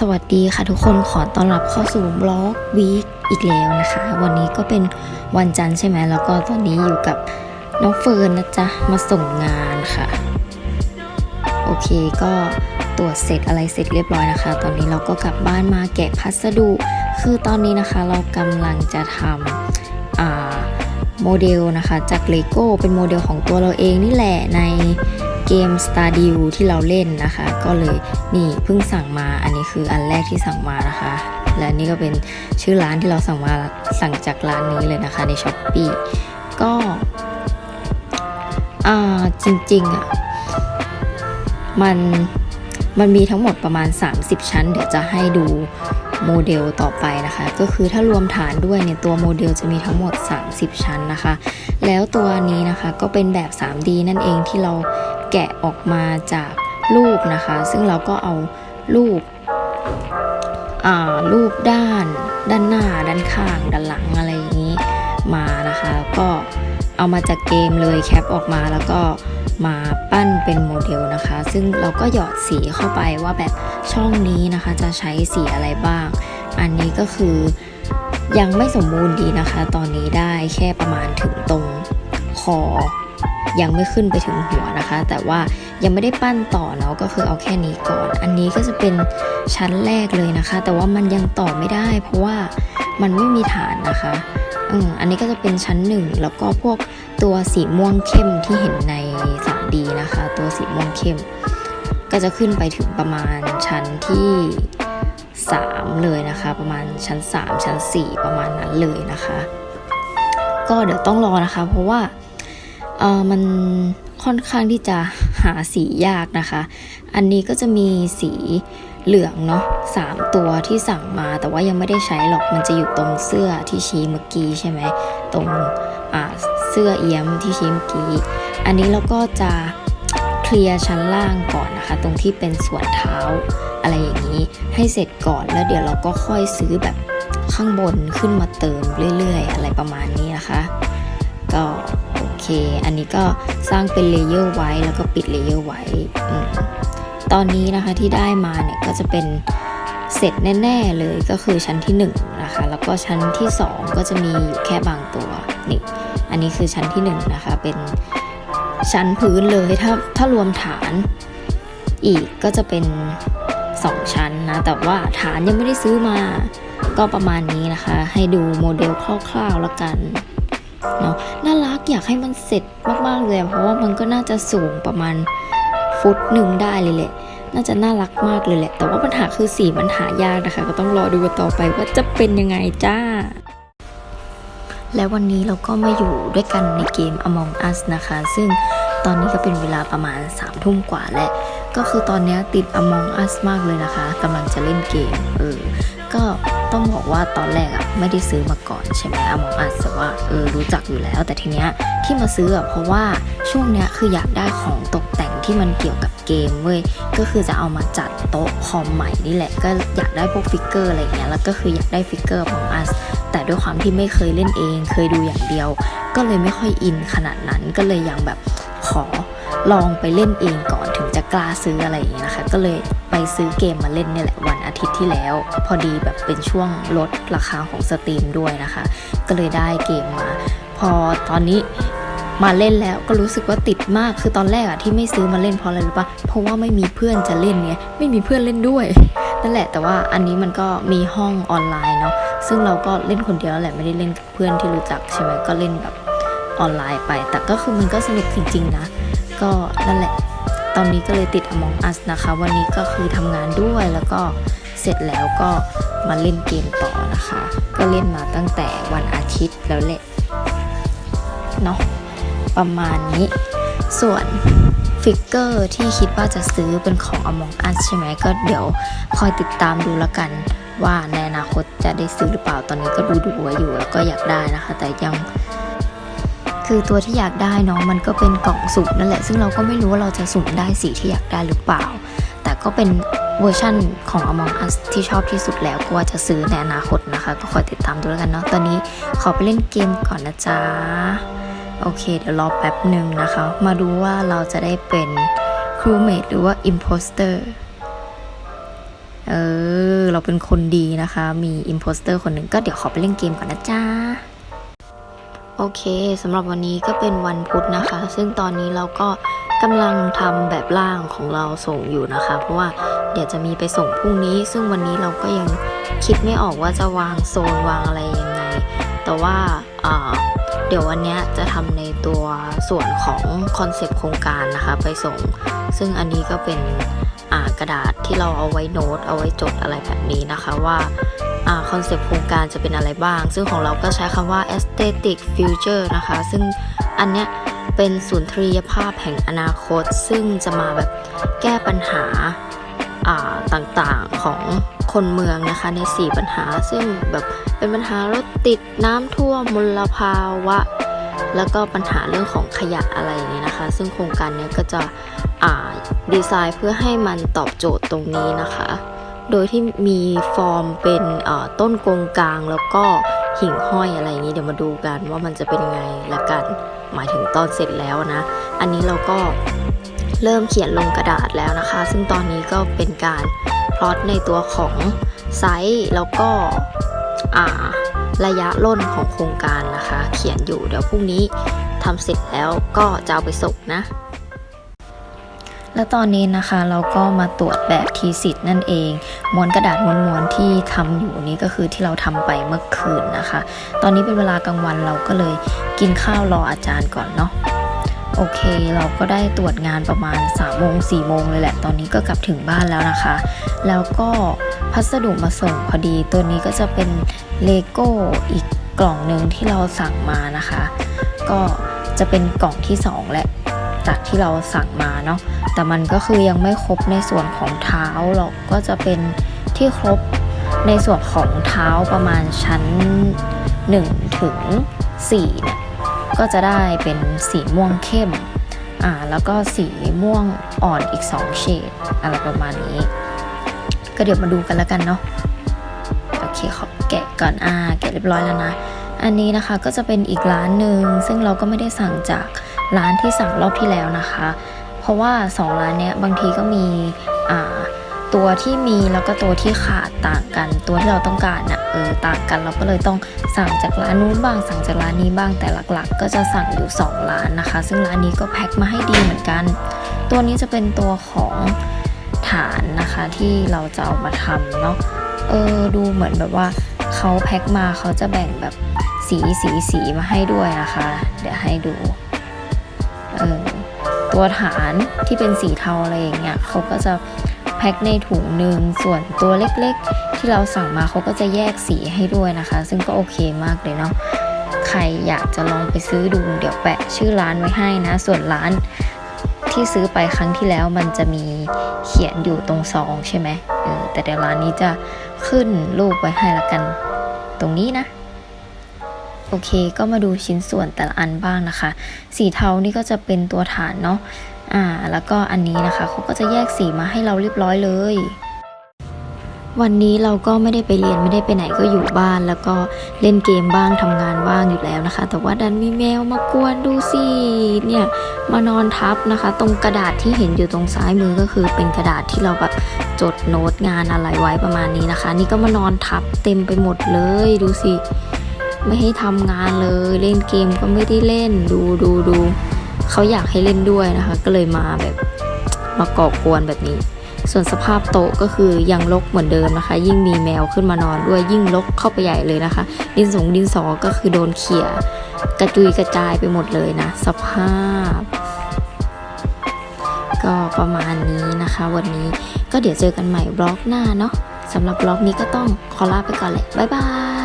สวัสดีค่ะทุกคนขอต้อนรับเข้าสู่บล็อกวีคอีกแล้วนะคะ วันนี้ก็เป็นวันจันทร์ใช่ไหมแล้วก็ตอนนี้อยู่กับน้องเฟิร์นนะจ๊ะ มาส่งงานค่ะ โอเคก็ตรวจเสร็จอะไรเสร็จเรียบร้อยนะคะ ตอนนี้เราก็กลับบ้านมาแกะพัสดุ คือตอนนี้นะคะเรากำลังจะทำอ่าโมเดลนะคะ จากเลโก้เป็นโมเดลของตัวเราเองนี่แหละใน เกม Stardew ที่เราเล่นนะคะ ก็เลยนี่เพิ่งสั่งมาอันนี้คืออันแรกที่สั่งมานะคะ และนี่ก็เป็นชื่อร้านที่เราสั่งมาสั่งจากร้านนี้เลยนะคะใน s h อ p e e ก็อ่าจริงๆอะมันมันมีทั้งหมดประมาณ 30 ชั้น เดี๋ยวจะให้ดูโมเดลต่อไปนะคะ ก็คือถ้ารวมฐานด้วยเนี่ยตัวโมเดลจะมีทั้งหมด 30 ชั้นนะคะ แล้วตัวนี้นะคะก็เป็นแบบ 3D นั่นเองที่เรา แกะออกมาจากรูปนะคะ ซึ่งเราก็เอารูปอ่ารูปด้านด้านหน้าด้านข้างด้านหลังอะไรอย่างนี้มานะคะ ก็เอามาจากเกมเลยแคปออกมาแล้วก็มาปั้นเป็นโมเดลนะคะ ซึ่งเราก็หยอดสีเข้าไปว่าแบบช่องนี้นะคะจะใช้สีอะไรบ้าง อันนี้ก็คือยังไม่สมบูรณ์ดีนะคะ ตอนนี้ได้แค่ประมาณถึงตรงคอ ยังไม่ขึ้นไปถึงหัวนะคะ แต่ว่ายังไม่ได้ปั้นต่อเนาะก็คือเอาแค่นี้ก่อน อันนี้ก็จะเป็นชั้นแรกเลยนะคะ แต่ว่ามันยังต่อไม่ได้ เพราะว่ามันไม่มีฐานนะคะอืมอันนี้ก็จะเป็นชั้นหนึ่งแล้วก็พวกตัวสีม่วงเข้มที่เห็นใน 3D นะคะ ตัวสีม่วงเข้ม ก็จะขึ้นไปถึงประมาณชั้นที่3เลยนะคะ ประมาณชั้น 3 ชั้น 4 ประมาณนั้นเลยนะคะ ก็เดี๋ยวต้องรอนะคะ เพราะว่า เออมันค่อนข้างที่จะหาสียากนะคะ อันนี้ก็จะมีสีเหลืองเนาะสามตัวที่สั่งมาแต่ว่ายังไม่ได้ใช้หรอกมันจะอยู่ตรงเสื้อที่ชี้เมื่อกี้ใช่ไหมตรงเสื้อเอี้ยมที่ชี้เมื่อกี้ อันนี้เราก็จะเคลียร์ชั้นล่างก่อนนะคะ ตรงที่เป็นส่วนเท้าอะไรอย่างนี้ให้เสร็จก่อนแล้วเดี๋ยวเราก็ค่อยซื้อแบบข้างบนขึ้นมาเติมเรื่อยๆ อะไรประมาณนี้นะคะ ก็ โอเค อันนี้ก็สร้างเป็นเลเยอร์ไว้แล้วก็ปิดเลเยอร์ไว้ ตอนนี้นะคะที่ได้มาเนี่ยก็จะเป็นเสร็จแน่ๆเลยก็คือชั้นที่1นงนะคะแล้วก็ชั้นที่ 2 ก็จะมีอยู่แค่บางตัวนี่อันนี้คือชั้นที่1นงนะคะเป็นชั้นพื้นเลยถ้าถ้ารวมฐานอีกก็จะเป็น 2 ชั้นนะแต่ว่าฐานยังไม่ได้ซื้อมาก็ประมาณนี้นะคะ ให้ดูโมเดลคร่าวๆแล้วกัน เนาะน่ารักอยากให้มันเสร็จมากๆเลยเพราะว่ามันก็น่าจะสูงประมาณฟุตหนึ่งได้เลยแหละ น่าจะน่ารักมากเลยแหละ แต่ว่าปัญหาคือสีมันหายากนะคะ ก็ต้องรอดูกันต่อไปว่าจะเป็นยังไงจ้า และวันนี้เราก็มาอยู่ด้วยกันในเกม Among Us นะคะ ซึ่งตอนนี้ก็เป็นเวลาประมาณ3ามทุ่มกว่าแล้วก็คือตอนนี้ติด Among Us มากเลยนะคะกำลังจะเล่นเกม เออ ก็ ต้องบอกว่าตอนแรกอะไม่ได้ซื้อมาก่อนใช่ไหม Among Us แต่ว่าเออรู้จักอยู่แล้ว แต่ทีเนี้ยที่มาซื้ออะเพราะว่าช่วงเนี้ยคืออยากได้ของตกแต่งที่มันเกี่ยวกับเกมเว้ยก็คือจะเอามาจัดโต๊ะคอมใหม่นี่แหละ ก็อยากได้พวกฟิกเกอร์อะไรเงี้ยแล้วก็คืออยากได้ฟิกเกอร์ Among Us แต่ด้วยความที่ไม่เคยเล่นเอง เคยดูอย่างเดียว ก็เลยไม่ค่อยอินขนาดนั้นก็เลยยังแบบขอลองไปเล่นเองก่อนถึงจะกล้าซื้ออะไรอย่างเงี้ยนะคะ ก็เลย ซื้อเกมมาเล่นเนี่ยแหละวันอาทิตย์ที่แล้ว พอดีแบบเป็นช่วงลดราคาของสตรีมด้วยนะคะ ก็เลยได้เกมมา พอตอนนี้มาเล่นแล้วก็รู้สึกว่าติดมากคือตอนแรกอะที่ไม่ซื้อมาเล่นเพราะอะไรรู้ปะเพราะว่าไม่มีเพื่อนจะเล่นไงไม่มีเพื่อนเล่นด้วยนั่นแหละแต่ว่าอันนี้มันก็มีห้องออนไลน์เนาะซึ่งเราก็เล่นคนเดียวแหละไม่ได้เล่นกับเพื่อนที่รู้จักใช่ไหมก็เล่นแบบออนไลน์ไป แต่ก็คือมันก็สนุกจริงๆนะ ก็นั่นแหละ ตอนนี้ก็เลยติด Among Us นะคะ วันนี้ก็คือทำงานด้วยแล้วก็เสร็จแล้วก็มาเล่นเกมต่อนะคะ ก็เล่นมาตั้งแต่วันอาทิตย์แล้วแหละเนาะประมาณนี้ ส่วนฟิกเกอร์ที่คิดว่าจะซื้อเป็นของ Among Us ใช่ไหมก็เดี๋ยวคอยติดตามดูแล้วกันว่าในอนาคตจะได้ซื้อหรือเปล่าตอนนี้ก็ดูดูไว้อยู่แล้วก็อยากได้นะคะ แต่ยัง คือตัวที่อยากได้เนาะมันก็เป็นกล่องสุ่มนั่นแหละ ซึ่งเราก็ไม่รู้ว่าเราจะสุ่มได้สีที่อยากได้หรือเปล่า แต่ก็เป็นเวอร์ชั่นของ Among Us ที่ชอบที่สุดแล้วก็ว่าจะซื้อในอนาคตนะคะ ก็คอยติดตามดูแล้วกันเนาะตอนนี้ขอไปเล่นเกมก่อนนะจ๊ะ โอเค เดี๋ยวรอแป๊บหนึ่งนะคะ มาดูว่าเราจะได้เป็นครูเมดหรือว่าอิมโพสเตอร์เออ เราเป็นคนดีนะคะ มีอิมโพสเตอร์คนหนึ่งก็เดี๋ยวขอไปเล่นเกมก่อนนะจ๊ะ โอเคสำหรับวันนี้ก็เป็นวันพุธนะคะ ซึ่งตอนนี้เราก็กำลังทำแบบร่างของเราส่งอยู่นะคะ เพราะว่าเดี๋ยวจะมีไปส่งพรุ่งนี้ ซึ่งวันนี้เราก็ยังคิดไม่ออกว่าจะวางโซนวางอะไรยังไง แต่ว่าอ่าเดี๋ยววันนี้จะทำในตัวส่วนของคอนเซปต์โครงการนะคะ ไปส่ง ซึ่งอันนี้ก็เป็นกระดาษที่เราเอาไว้โน้ตเอาไว้จดอะไรแบบนี้นะคะว่า คอนเซปต์โครงการจะเป็นอะไรบ้าง ซึ่งของเราก็ใช้คำว่า aesthetic future นะคะ ซึ่งอันเนี้ยเป็นสุนทรียภาพแห่งอนาคต ซึ่งจะมาแบบแก้ปัญหาต่างๆของคนเมืองนะคะใน 4 ปัญหา ซึ่งแบบเป็นปัญหารถติดน้ำท่วมมลภาวะ แล้วก็ปัญหาเรื่องของขยะอะไรอย่างเงี้ยนะคะ ซึ่งโครงการนี้ก็จะดีไซน์เพื่อให้มันตอบโจทย์ตรงนี้นะคะ โดยที่มีฟอร์มเป็นต้นกงกลางแล้วก็หิ่งห้อยอะไรอย่างนี้เดี๋ยวมาดูกันว่ามันจะเป็นยังไงละกัน หมายถึงตอนเสร็จแล้วนะ อันนี้เราก็เริ่มเขียนลงกระดาษแล้วนะคะ ซึ่งตอนนี้ก็เป็นการพลอตในตัวของไซส์แล้วก็ระยะล่นของโครงการนะคะ เขียนอยู่เดี๋ยวพรุ่งนี้ทำเสร็จแล้วก็จะเอาไปส่งนะ แล้วตอนนี้นะคะเราก็มาตรวจแบบทีสิทธ์นั่นเอง ม้วนกระดาษม้วนๆที่ทำอยู่นี้ก็คือที่เราทำไปเมื่อคืนนะคะ ตอนนี้เป็นเวลากลางวันเราก็เลยกินข้าวรออาจารย์ก่อนเนาะโอเค เราก็ได้ตรวจงานประมาณ3ามโมงสี่โมงเลยแหละ ตอนนี้ก็กลับถึงบ้านแล้วนะคะ แล้วก็พัสดุมาส่งพอดี ตัวนี้ก็จะเป็นเลโก้อีกกล่องหนึ่งที่เราสั่งมานะคะ ก็จะเป็นกล่องที่สองแหละ จากที่เราสั่งมาเนาะแต่มันก็คือยังไม่ครบในส่วนของเท้าหรอกก็จะเป็นที่ครบในส่วนของเท้าประมาณชั้น 1 ถึง4เนี่ยก็จะได้เป็นสีม่วงเข้มอ่าแล้วก็สีม่วงอ่อนอีก 2 เฉดอะไรประมาณนี้ ก็เดี๋ยวมาดูกันแล้วกันเนาะโอเคขอแกะก่อนอ่าแกะเรียบร้อยแล้วนะ อันนี้นะคะก็จะเป็นอีกร้านหนึ่งซึ่งเราก็ไม่ได้สั่งจาก ร้านที่สั่งรอบที่แล้วนะคะ เพราะว่า 2 ร้านเนี้ยบางทีก็มีตัวที่มีแล้วก็ตัวที่ขาดต่างกัน ตัวที่เราต้องการน่ะเออต่างกันเราก็เลยต้องสั่งจากร้านนู้นบ้างสั่งจากร้านนี้บ้างแต่หลักๆ ก็จะสั่งอยู่ 2 ร้านนะคะ ซึ่งร้านนี้ก็แพ็คมาให้ดีเหมือนกัน ตัวนี้จะเป็นตัวของฐานนะคะที่เราจะเอามาทำเนาะเออดูเหมือนแบบว่าเขาแพ็คมาเขาจะแบ่งแบบสีสีสีมาให้ด้วยนะคะ เดี๋ยวให้ดู ตัวฐานที่เป็นสีเทาอะไรอย่างเงี้ยเขาก็จะแพ็คในถุงหนึ่งส่วนตัวเล็กๆ ที่เราสั่งมาเขาก็จะแยกสีให้ด้วยนะคะ ซึ่งก็โอเคมากเลยเนาะใครอยากจะลองไปซื้อดูเดี๋ยวแปะชื่อร้านไว้ให้นะ ส่วนร้านที่ซื้อไปครั้งที่แล้วมันจะมีเขียนอยู่ตรงซองใช่ไหมเออแต่เดี๋ยวร้านนี้จะขึ้นรูปไว้ให้ละกัน ตรงนี้นะ โอเค ก็มาดูชิ้นส่วนแต่ละอันบ้างนะคะ สีเทานี่ก็จะเป็นตัวฐานเนาะอ่า แล้วก็อันนี้นะคะเขาก็จะแยกสีมาให้เราเรียบร้อยเลย วันนี้เราก็ไม่ได้ไปเรียนไม่ได้ไปไหนก็อยู่บ้าน แล้วก็เล่นเกมบ้างทำงานบ้างอยู่แล้วนะคะ แต่ว่าดันมีแมวมากวนดูสิเนี่ยมานอนทับนะคะ ตรงกระดาษที่เห็นอยู่ตรงซ้ายมือก็คือเป็นกระดาษที่เราแบบจดโน้ตงานอะไรไว้ประมาณนี้นะคะ นี่ก็มานอนทับเต็มไปหมดเลยดูสิ ไม่ให้ทำงานเลย เล่นเกมก็ไม่ได้เล่นดูดูดูเขาอยากให้เล่นด้วยนะคะ ก็เลยมาแบบมาก่อกวนแบบนี้ ส่วนสภาพโต๊ะก็คือยังรกเหมือนเดิมนะคะ ยิ่งมีแมวขึ้นมานอนด้วยยิ่งรกเข้าไปใหญ่เลยนะคะ ดินสงดินสอก็คือโดนเขี่ยกระจุยกระจายไปหมดเลยนะ สภาพ ก็ประมาณนี้นะคะ วันนี้ก็เดี๋ยวเจอกันใหม่บล็อกหน้าเนาะสำหรับบล็อกนี้ก็ต้องขอลาไปก่อนแหละบ๊ายบาย